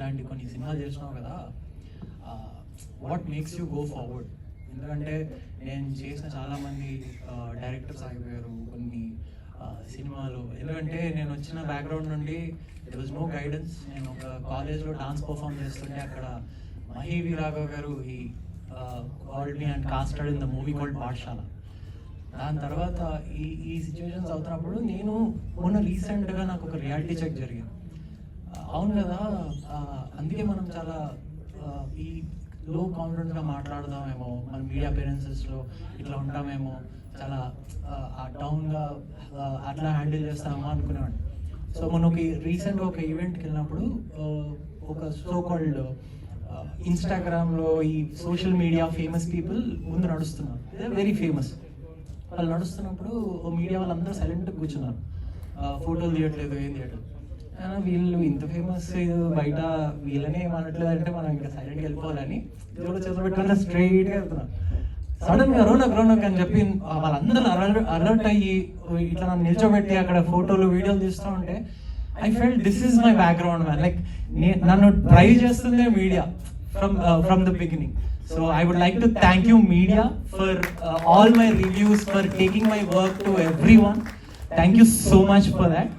ఇట్లాంటి కొన్ని సినిమాలు చేసినావు కదా what makes you go forward ఎందుకంటే నేను చేసిన చాలామంది డైరెక్టర్స్ ఆగిపోయారు కొన్ని సినిమాలు. ఎందుకంటే నేను వచ్చిన బ్యాక్గ్రౌండ్ నుండి దెర్ వాజ్ నో గైడెన్స్ నేను ఒక కాలేజ్లో డాన్స్ పర్ఫామ్ చేస్తుంటే అక్కడ మహి రాఘవ్ గారు ఈ called me and casted in the movie called Pathshala దాని తర్వాత ఈ ఈ సిచ్యువేషన్స్ అవుతున్నప్పుడు నేను మొన్న రీసెంట్గా నాకు ఒక రియాలిటీ చెక్ జరిగింది. అవును కదా. అందుకే మనం చాలా ఈ లో కాన్ఫిడెంట్గా మాట్లాడదామేమో. మన మీడియా అపియరెన్సెస్లో ఇట్లా ఉంటామేమో. చాలా ఆ డౌన్గా అట్లా హ్యాండిల్ చేస్తామో అనుకునేవాడిని. సో మనకి ఒక రీసెంట్గా ఒక ఈవెంట్కి వెళ్ళినప్పుడు ఒక సో కాల్డ్ ఇన్స్టాగ్రామ్లో ఈ సోషల్ మీడియా ఫేమస్ పీపుల్ ముందు నడుస్తున్నారు. వెరీ ఫేమస్ వాళ్ళు నడుస్తున్నప్పుడు మీడియా వాళ్ళందరూ సైలెంట్గా కూర్చున్నారు. ఫోటోలు తీయట్లేదు ఏం తీయట్లేదు. వీళ్ళు ఇంత ఫేమస్ బయట వీళ్ళనే ఏమనట్లేదు అంటే మనం ఇక్కడ సైలెంట్గా వెళ్ళిపోవాలని జోలో చేతులు పెట్టుకుని స్ట్రైట్గా సడన్గా రోనక్ రోనక్ అని చెప్పి వాళ్ళందరూ అలర్ట్ అయ్యి ఇట్లా నన్ను నిల్చోబెట్టి అక్కడ ఫోటోలు వీడియోలు తీస్తూ ఉంటే I felt this is my background man like నన్ను try చేస్తుందే media from from the beginning so I would like to thank you media for all my reviews for taking my work to everyone thank you so much for that